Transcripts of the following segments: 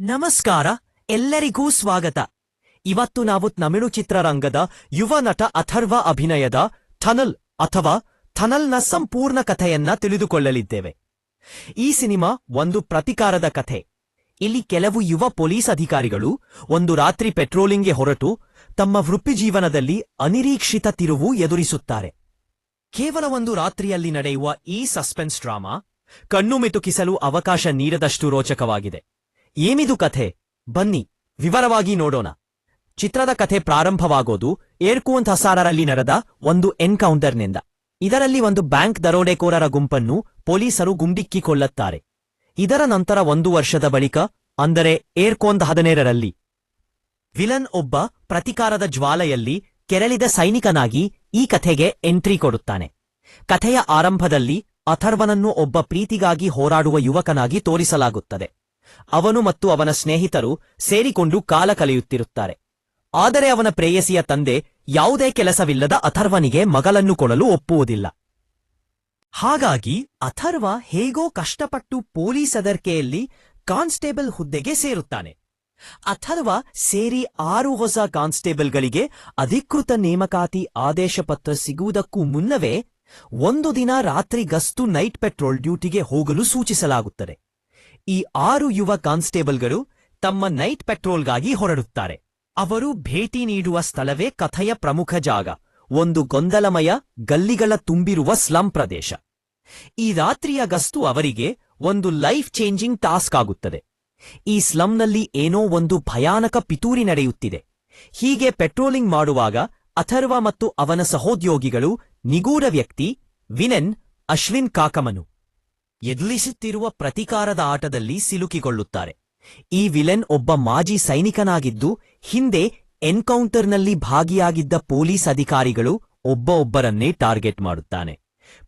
ನಮಸ್ಕಾರ, ಎಲ್ಲರಿಗೂ ಸ್ವಾಗತ. ಇವತ್ತು ನಾವು ತಮಿಳು ಚಿತ್ರರಂಗದ ಯುವ ನಟ ಅಥರ್ವ ಅಭಿನಯದ ಥನಲ್ ಅಥವಾ ಥನಲ್ನ ಸಂಪೂರ್ಣ ಕಥೆಯನ್ನ ತಿಳಿದುಕೊಳ್ಳಲಿದ್ದೇವೆ. ಈ ಸಿನಿಮಾ ಒಂದು ಪ್ರತಿಕಾರದ ಕಥೆ. ಇಲ್ಲಿ ಕೆಲವು ಯುವ ಪೊಲೀಸ್ ಅಧಿಕಾರಿಗಳು ಒಂದು ರಾತ್ರಿ ಪೆಟ್ರೋಲಿಂಗ್ಗೆ ಹೊರಟು ತಮ್ಮ ವೃತ್ತಿಜೀವನದಲ್ಲಿ ಅನಿರೀಕ್ಷಿತ ತಿರುವು ಎದುರಿಸುತ್ತಾರೆ. ಕೇವಲ ಒಂದು ರಾತ್ರಿಯಲ್ಲಿ ನಡೆಯುವ ಈ ಸಸ್ಪೆನ್ಸ್ ಡ್ರಾಮಾ ಕಣ್ಣು ಮಿತುಕಿಸಲು ಅವಕಾಶ ನೀಡದಷ್ಟು ರೋಚಕವಾಗಿದೆ. ಏನಿದು ಕಥೆ? ಬನ್ನಿ, ವಿವರವಾಗಿ ನೋಡೋಣ. ಚಿತ್ರದ ಕಥೆ ಪ್ರಾರಂಭವಾಗೋದು ಏರ್ಕುವಂತ್ ಹಸಾರರಲ್ಲಿ ನಡೆದ ಒಂದು ಎನ್ಕೌಂಟರ್ನಿಂದ. ಇದರಲ್ಲಿ ಒಂದು ಬ್ಯಾಂಕ್ ದರೋಡೆಕೋರರ ಗುಂಪನ್ನು ಪೊಲೀಸರು ಗುಂಡಿಕ್ಕಿಕೊಳ್ಳುತ್ತಾರೆ. ಇದರ ನಂತರ ಒಂದು ವರ್ಷದ ಬಳಿಕ, ಅಂದರೆ ಏರ್ಕೋಂದ್ ಹದಿನೇಳರಲ್ಲಿ, ವಿಲನ್ ಒಬ್ಬ ಪ್ರತಿಕಾರದ ಜ್ವಾಲೆಯಲ್ಲಿ ಕೆರಳಿದ ಸೈನಿಕನಾಗಿ ಈ ಕಥೆಗೆ ಎಂಟ್ರಿ ಕೊಡುತ್ತಾನೆ. ಕಥೆಯ ಆರಂಭದಲ್ಲಿ ಅಥರ್ವನನ್ನು ಒಬ್ಬ ಪ್ರೀತಿಗಾಗಿ ಹೋರಾಡುವ ಯುವಕನಾಗಿ ತೋರಿಸಲಾಗುತ್ತದೆ. ಅವನು ಮತ್ತು ಅವನ ಸ್ನೇಹಿತರು ಸೇರಿಕೊಂಡು ಕಾಲ ಕಲೆಯುತ್ತಿರುತ್ತಾರೆ ಆದರೆ ಅವನ ಪ್ರೇಯಸಿಯ ತಂದೆ ಯಾವುದೇ ಕೆಲಸವಿಲ್ಲದ ಅಥರ್ವನಿಗೆ ಮಗಳನ್ನು ಕೊಡಲು ಒಪ್ಪುವುದಿಲ್ಲ. ಹಾಗಾಗಿ ಅಥರ್ವ ಹೇಗೋ ಕಷ್ಟಪಟ್ಟು ಪೊಲೀಸ್ ಅದರ್ಕೆಯಲ್ಲಿ ಕಾನ್ಸ್ಟೇಬಲ್ ಹುದ್ದೆಗೆ ಸೇರುತ್ತಾನೆ. ಅಥರ್ವ ಸೇರಿ ಆರು ಹೊಸ ಕಾನ್ಸ್ಟೇಬಲ್ಗಳಿಗೆ ಅಧಿಕೃತ ನೇಮಕಾತಿ ಆದೇಶ ಪತ್ರ ಸಿಗುವುದಕ್ಕೂ ಮುನ್ನವೇ ಒಂದು ದಿನ ರಾತ್ರಿ ಗಸ್ತು ನೈಟ್ ಪೆಟ್ರೋಲ್ ಡ್ಯೂಟಿಗೆ ಹೋಗಲು ಸೂಚಿಸಲಾಗುತ್ತದೆ. ಈ ಆರು ಯುವ ಕಾನ್ಸ್ಟೇಬಲ್ಗಳು ತಮ್ಮ ನೈಟ್ ಪೆಟ್ರೋಲ್ಗಾಗಿ ಹೊರಡುತ್ತಾರೆ. ಅವರು ಭೇಟಿ ನೀಡುವ ಸ್ಥಳವೇ ಕಥೆಯ ಪ್ರಮುಖ ಜಾಗ, ಒಂದು ಗೊಂದಲಮಯ, ಗಲ್ಲಿಗಳ ತುಂಬಿರುವ ಸ್ಲಂ ಪ್ರದೇಶ. ಈ ರಾತ್ರಿಯ ಗಸ್ತು ಅವರಿಗೆ ಒಂದು ಲೈಫ್ ಚೇಂಜಿಂಗ್ ಟಾಸ್ಕ್ ಆಗುತ್ತದೆ. ಈ ಸ್ಲಂನಲ್ಲಿ ಏನೋ ಒಂದು ಭಯಾನಕ ಪಿತೂರಿ ನಡೆಯುತ್ತಿದೆ. ಹೀಗೆ ಪೆಟ್ರೋಲಿಂಗ್ ಮಾಡುವಾಗ ಅಥರ್ವ ಮತ್ತು ಅವನ ಸಹೋದ್ಯೋಗಿಗಳು ನಿಗೂಢ ವ್ಯಕ್ತಿ ವಿನೆನ್ ಅಶ್ವಿನ್ ಕಾಕಮನು. ಎದುರಿಸುತ್ತಿರುವ ಪ್ರತಿಕಾರದ ಆಟದಲ್ಲಿ ಸಿಲುಕಿಕೊಳ್ಳುತ್ತಾರೆ. ಈ ವಿಲನ್ ಒಬ್ಬ ಮಾಜಿ ಸೈನಿಕನಾಗಿದ್ದು, ಹಿಂದೆ ಎನ್ಕೌಂಟರ್ನಲ್ಲಿ ಭಾಗಿಯಾಗಿದ್ದ ಪೊಲೀಸ್ ಅಧಿಕಾರಿಗಳು ಒಬ್ಬ ಒಬ್ಬರನ್ನೇ ಟಾರ್ಗೆಟ್ ಮಾಡುತ್ತಾನೆ.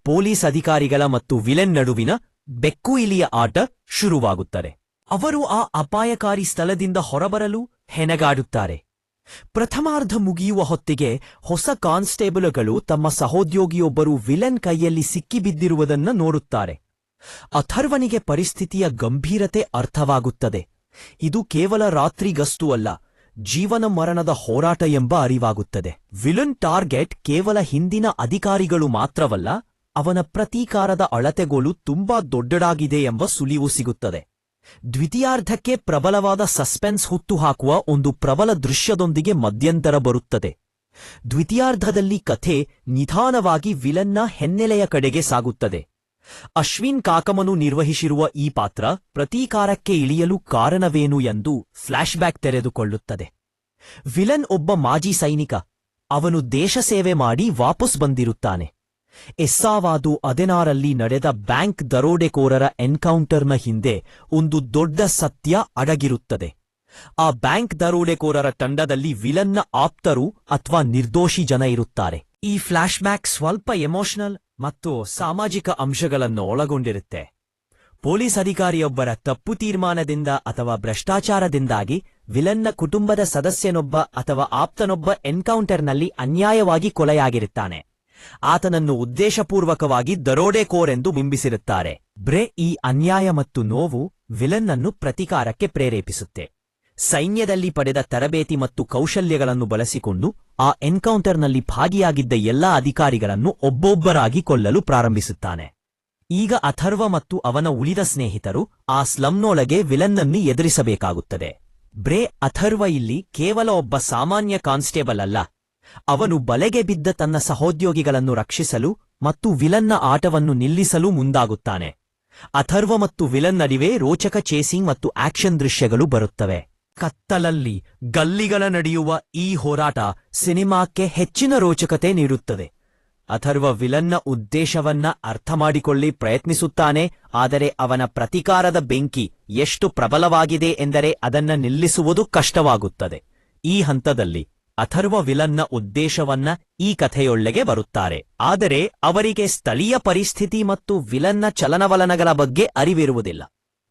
ಪೊಲೀಸ್ ಅಧಿಕಾರಿಗಳ ಮತ್ತು ವಿಲನ್ ನಡುವಿನ ಬೆಕ್ಕು ಇಲಿಯ ಆಟ ಶುರುವಾಗುತ್ತದೆ. ಅವರು ಆ ಅಪಾಯಕಾರಿ ಸ್ಥಳದಿಂದ ಹೊರಬರಲು ಹೆಣಗಾಡುತ್ತಾರೆ. ಪ್ರಥಮಾರ್ಧ ಮುಗಿಯುವ ಹೊತ್ತಿಗೆ ಹೊಸ ಕಾನ್ಸ್ಟೇಬಲ್ಗಳು ತಮ್ಮ ಸಹೋದ್ಯೋಗಿಯೊಬ್ಬರು ವಿಲನ್ ಕೈಯಲ್ಲಿ ಸಿಕ್ಕಿಬಿದ್ದಿರುವುದನ್ನು ನೋಡುತ್ತಾರೆ. ಅಥರ್ವನಿಗೆ ಪರಿಸ್ಥಿತಿಯ ಗಂಭೀರತೆ ಅರ್ಥವಾಗುತ್ತದೆ. ಇದು ಕೇವಲ ರಾತ್ರಿಗಸ್ತು ಅಲ್ಲ, ಜೀವನ ಮರಣದ ಹೋರಾಟ ಎಂಬ ಅರಿವಾಗುತ್ತದೆ. ವಿಲನ್ ಟಾರ್ಗೆಟ್ ಕೇವಲ ಹಿಂದಿನ ಅಧಿಕಾರಿಗಳು ಮಾತ್ರವಲ್ಲ, ಅವನ ಪ್ರತೀಕಾರದ ಅಳತೆಗೋಲು ತುಂಬಾ ದೊಡ್ಡಡಾಗಿದೆ ಎಂಬ ಸುಳಿವು ಸಿಗುತ್ತದೆ. ದ್ವಿತೀಯಾರ್ಧಕ್ಕೆ ಪ್ರಬಲವಾದ ಸಸ್ಪೆನ್ಸ್ ಹುಟ್ಟುಹಾಕುವ ಒಂದು ಪ್ರಬಲ ದೃಶ್ಯದೊಂದಿಗೆ ಮಧ್ಯಂತರ ಬರುತ್ತದೆ. ದ್ವಿತೀಯಾರ್ಧದಲ್ಲಿ ಕಥೆ ನಿಧಾನವಾಗಿ ವಿಲನ್ನ ಹೆನ್ನೆಲೆಯ ಕಡೆಗೆ ಸಾಗುತ್ತದೆ. ಅಶ್ವಿನ್ ಕಾಕಮನು ನಿರ್ವಹಿಸಿರುವ ಈ ಪಾತ್ರ ಪ್ರತೀಕಾರಕ್ಕೆ ಇಳಿಯಲು ಕಾರಣವೇನು ಎಂದು ಫ್ಲ್ಯಾಶ್ಬ್ಯಾಕ್ ತೆರೆದುಕೊಳ್ಳುತ್ತದೆ. ವಿಲನ್ ಒಬ್ಬ ಮಾಜಿ ಸೈನಿಕ. ಅವನು ದೇಶ ಸೇವೆ ಮಾಡಿ ವಾಪಸ್ ಬಂದಿರುತ್ತಾನೆ. ಎಸ್ಸಾವಾದು ಹದಿನಾರಲ್ಲಿ ನಡೆದ ಬ್ಯಾಂಕ್ ದರೋಡೆಕೋರರ ಎನ್ಕೌಂಟರ್ನ ಹಿಂದೆ ಒಂದು ದೊಡ್ಡ ಸತ್ಯ ಅಡಗಿರುತ್ತದೆ. ಆ ಬ್ಯಾಂಕ್ ದರೋಡೆಕೋರರ ತಂಡದಲ್ಲಿ ವಿಲನ್ನ ಆಪ್ತರು ಅಥವಾ ನಿರ್ದೋಷಿ ಜನ ಇರುತ್ತಾರೆ. ಈ ಫ್ಲ್ಯಾಶ್ಬ್ಯಾಕ್ ಸ್ವಲ್ಪ ಎಮೋಷನಲ್ ಮತ್ತು ಸಾಮಾಜಿಕ ಅಂಶಗಳನ್ನು ಒಳಗೊಂಡಿರುತ್ತೆ ಪೊಲೀಸ್ ಅಧಿಕಾರಿಯೊಬ್ಬರ ತಪ್ಪು ತೀರ್ಮಾನದಿಂದ ಅಥವಾ ಭ್ರಷ್ಟಾಚಾರದಿಂದಾಗಿ ವಿಲನ್ನ ಕುಟುಂಬದ ಸದಸ್ಯನೊಬ್ಬ ಅಥವಾ ಆಪ್ತನೊಬ್ಬ ಎನ್ಕೌಂಟರ್ನಲ್ಲಿ ಅನ್ಯಾಯವಾಗಿ ಕೊಲೆಯಾಗಿರುತ್ತಾನೆ. ಆತನನ್ನು ಉದ್ದೇಶಪೂರ್ವಕವಾಗಿ ದರೋಡೆಕೋರೆಂದು ಬಿಂಬಿಸಿರುತ್ತಾರೆ. ಬ್ರೆ ಈ ಅನ್ಯಾಯ ಮತ್ತು ನೋವು ವಿಲನ್ನನ್ನು ಪ್ರತಿಕಾರಕ್ಕೆ ಪ್ರೇರೇಪಿಸುತ್ತೆ. ಸೈನ್ಯದಲ್ಲಿ ಪಡೆದ ತರಬೇತಿ ಮತ್ತು ಕೌಶಲ್ಯಗಳನ್ನು ಬಳಸಿಕೊಂಡು ಆ ಎನ್ಕೌಂಟರ್ನಲ್ಲಿ ಭಾಗಿಯಾಗಿದ್ದ ಎಲ್ಲಾ ಅಧಿಕಾರಿಗಳನ್ನು ಒಬ್ಬೊಬ್ಬರಾಗಿ ಕೊಲ್ಲಲು ಪ್ರಾರಂಭಿಸುತ್ತಾನೆ. ಈಗ ಅಥರ್ವ ಮತ್ತು ಅವನ ಉಳಿದ ಸ್ನೇಹಿತರು ಆ ಸ್ಲಂನೊಳಗೆ ವಿಲನ್ನನ್ನು ಎದುರಿಸಬೇಕಾಗುತ್ತದೆ. ಬ್ರೇ, ಅಥರ್ವ ಇಲ್ಲಿ ಕೇವಲ ಒಬ್ಬ ಸಾಮಾನ್ಯ ಕಾನ್ಸ್ಟೇಬಲ್ ಅಲ್ಲ. ಅವನು ಬಲೆಗೆ ಬಿದ್ದ ತನ್ನ ಸಹೋದ್ಯೋಗಿಗಳನ್ನು ರಕ್ಷಿಸಲು ಮತ್ತು ವಿಲನ್ನ ಆಟವನ್ನು ನಿಲ್ಲಿಸಲು ಮುಂದಾಗುತ್ತಾನೆ. ಅಥರ್ವ ಮತ್ತು ವಿಲನ್ ನಡುವೆ ರೋಚಕ ಚೇಸಿಂಗ್ ಮತ್ತು ಆಕ್ಷನ್ ದೃಶ್ಯಗಳು ಬರುತ್ತವೆ. ಕತ್ತಲಲ್ಲಿ ಗಲ್ಲಿಗಳ ನಡೆಯುವ ಈ ಹೋರಾಟ ಸಿನಿಮಾಕ್ಕೆ ಹೆಚ್ಚಿನ ರೋಚಕತೆ ನೀಡುತ್ತದೆ. ಅಥರ್ವ ವಿಲನ್ನ ಉದ್ದೇಶವನ್ನ ಅರ್ಥಮಾಡಿಕೊಳ್ಳಿ ಪ್ರಯತ್ನಿಸುತ್ತಾನೆ, ಆದರೆ ಅವನ ಪ್ರತಿಕಾರದ ಬೆಂಕಿ ಎಷ್ಟು ಪ್ರಬಲವಾಗಿದೆ ಎಂದರೆ ಅದನ್ನ ನಿಲ್ಲಿಸುವುದು ಕಷ್ಟವಾಗುತ್ತದೆ. ಈ ಹಂತದಲ್ಲಿ ಅಥರ್ವ ವಿಲನ್ನ ಉದ್ದೇಶವನ್ನ ಈ ಕಥೆಯೊಳ್ಳೆಗೆ ಬರುತ್ತಾರೆ. ಆದರೆ ಅವರಿಗೆ ಸ್ಥಳೀಯ ಪರಿಸ್ಥಿತಿ ಮತ್ತು ವಿಲನ್ನ ಚಲನವಲನಗಳ ಬಗ್ಗೆ ಅರಿವಿರುವುದಿಲ್ಲ.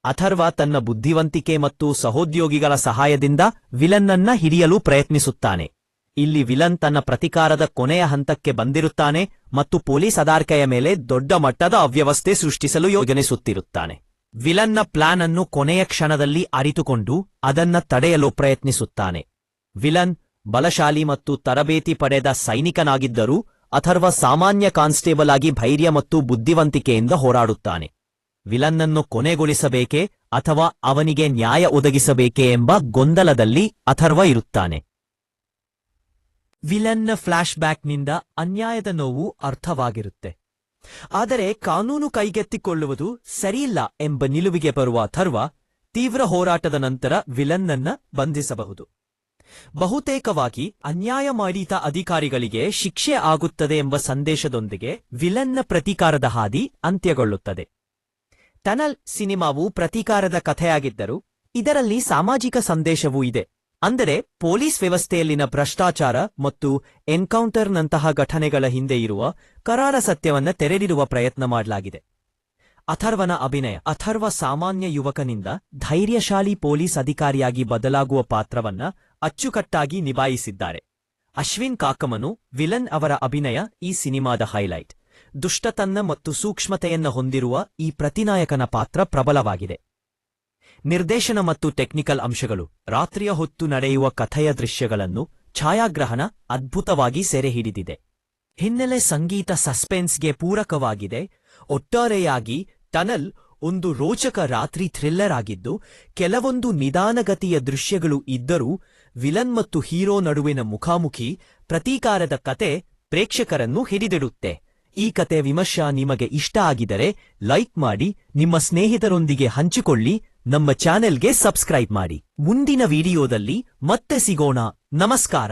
ಅಥರ್ವ ತನ್ನ ಬುದ್ಧಿವಂತಿಕೆ ಮತ್ತು ಸಹೋದ್ಯೋಗಿಗಳ ಸಹಾಯದಿಂದ ವಿಲನ್ನನ್ನ ಹಿಡಿಯಲು ಪ್ರಯತ್ನಿಸುತ್ತಾನೆ. ಇಲ್ಲಿ ವಿಲನ್ ತನ್ನ ಪ್ರತಿಕಾರದ ಕೊನೆಯ ಹಂತಕ್ಕೆ ಬಂದಿರುತ್ತಾನೆ ಮತ್ತು ಪೊಲೀಸ್ ಅದಾರ್ಕೆಯ ಮೇಲೆ ದೊಡ್ಡ ಮಟ್ಟದ ಅವ್ಯವಸ್ಥೆ ಸೃಷ್ಟಿಸಲು ಯೋಜನಿಸುತ್ತಿರುತ್ತಾನೆ. ವಿಲನ್ನ ಪ್ಲಾನ್ ಅನ್ನು ಕೊನೆಯ ಕ್ಷಣದಲ್ಲಿ ಅರಿತುಕೊಂಡು ಅದನ್ನ ತಡೆಯಲು ಪ್ರಯತ್ನಿಸುತ್ತಾನೆ. ವಿಲನ್ ಬಲಶಾಲಿ ಮತ್ತು ತರಬೇತಿ ಪಡೆದ ಸೈನಿಕನಾಗಿದ್ದರೂ ಅಥರ್ವ ಸಾಮಾನ್ಯ ಕಾನ್ಸ್ಟೇಬಲ್ ಆಗಿ ಧೈರ್ಯ ಮತ್ತು ಬುದ್ಧಿವಂತಿಕೆಯಿಂದ ಹೋರಾಡುತ್ತಾನೆ. ವಿಲನ್ನನ್ನು ಕೊನೆಗೊಳಿಸಬೇಕೆ ಅಥವಾ ಅವನಿಗೆ ನ್ಯಾಯ ಒದಗಿಸಬೇಕೆ ಎಂಬ ಗೊಂದಲದಲ್ಲಿ ಅಥರ್ವ ಇರುತ್ತಾನೆ. ವಿಲನ್ನ ಫ್ಲಾಶ್ಬ್ಯಾಕ್ನಿಂದ ಅನ್ಯಾಯದ ನೋವು ಅರ್ಥವಾಗಿರುತ್ತೆ. ಆದರೆ ಕಾನೂನು ಕೈಗೆತ್ತಿಕೊಳ್ಳುವುದು ಸರಿಯಿಲ್ಲ ಎಂಬ ನಿಲುವಿಗೆ ಬರುವ ಅಥರ್ವ ತೀವ್ರ ಹೋರಾಟದ ನಂತರ ವಿಲನ್ನನ್ನ ಬಂಧಿಸಬಹುದು. ಬಹುತೇಕವಾಗಿ ಅನ್ಯಾಯ ಮಾಡಿದ ಅಧಿಕಾರಿಗಳಿಗೆ ಶಿಕ್ಷೆ ಆಗುತ್ತದೆ ಎಂಬ ಸಂದೇಶದೊಂದಿಗೆ ವಿಲನ್ನ ಪ್ರತೀಕಾರದ ಹಾದಿ ಅಂತ್ಯಗೊಳ್ಳುತ್ತದೆ. ಟನಲ್ ಸಿನಿಮಾವು ಪ್ರತೀಕಾರದ ಕಥೆಯಾಗಿದ್ದರೂ, ಇದರಲ್ಲಿ ಸಾಮಾಜಿಕ ಸಂದೇಶವೂ ಇದೆ. ಅಂದರೆ, ಪೊಲೀಸ್ ವ್ಯವಸ್ಥೆಯಲ್ಲಿನ ಭ್ರಷ್ಟಾಚಾರ ಮತ್ತು ಎನ್ಕೌಂಟರ್ನಂತಹ ಘಟನೆಗಳ ಹಿಂದೆ ಇರುವ ಕರಾರ ಸತ್ಯವನ್ನ ತೆರೆದಿರುವ ಪ್ರಯತ್ನ ಮಾಡಲಾಗಿದೆ. ಅಥರ್ವನ ಅಭಿನಯ, ಅಥರ್ವ ಸಾಮಾನ್ಯ ಯುವಕನಿಂದ ಧೈರ್ಯಶಾಲಿ ಪೊಲೀಸ್ ಅಧಿಕಾರಿಯಾಗಿ ಬದಲಾಗುವ ಪಾತ್ರವನ್ನ ಅಚ್ಚುಕಟ್ಟಾಗಿ ನಿಭಾಯಿಸಿದ್ದಾರೆ. ಅಶ್ವಿನ್ ಕಾಕಮನು ವಿಲನ್ ಅವರ ಅಭಿನಯ ಈ ಸಿನಿಮಾದ ಹೈಲೈಟ್. ದುಷ್ಟತನ ಮತ್ತು ಸೂಕ್ಷ್ಮತೆಯನ್ನ ಹೊಂದಿರುವ ಈ ಪ್ರತಿನಾಯಕನ ಪಾತ್ರ ಪ್ರಬಲವಾಗಿದೆ. ನಿರ್ದೇಶನ ಮತ್ತು ಟೆಕ್ನಿಕಲ್ ಅಂಶಗಳು, ರಾತ್ರಿಯ ಹೊತ್ತು ನಡೆಯುವ ಕಥೆಯ ದೃಶ್ಯಗಳನ್ನು ಛಾಯಾಗ್ರಹಣ ಅದ್ಭುತವಾಗಿ ಸೆರೆಹಿಡಿದಿದೆ ಹಿನ್ನೆಲೆ ಸಂಗೀತ ಸಸ್ಪೆನ್ಸ್ಗೆ ಪೂರಕವಾಗಿದೆ. ಒಟ್ಟಾರೆಯಾಗಿ ಟನಲ್ ಒಂದು ರೋಚಕ ರಾತ್ರಿ ಥ್ರಿಲ್ಲರ್ ಆಗಿದ್ದು, ಕೆಲವೊಂದು ನಿಧಾನಗತಿಯ ದೃಶ್ಯಗಳು ಇದ್ದರೂ ವಿಲನ್ ಮತ್ತು ಹೀರೋ ನಡುವಿನ ಮುಖಾಮುಖಿ ಪ್ರತೀಕಾರದ ಕತೆ ಪ್ರೇಕ್ಷಕರನ್ನು ಹಿಡಿದಿಡುತ್ತೆ. ಈ ಕತೆ ವಿಮರ್ಶ ನಿಮಗೆ ಇಷ್ಟ ಆಗಿದರೆ ಲೈಕ್ ಮಾಡಿ, ನಿಮ್ಮ ಸ್ನೇಹಿತರೊಂದಿಗೆ ಹಂಚಿಕೊಳ್ಳಿ, ನಮ್ಮ ಚಾನೆಲ್ಗೆ ಸಬ್ಸ್ಕ್ರೈಬ್ ಮಾಡಿ. ಮುಂದಿನ ವಿಡಿಯೋದಲ್ಲಿ ಮತ್ತೆ ಸಿಗೋಣ. ನಮಸ್ಕಾರ.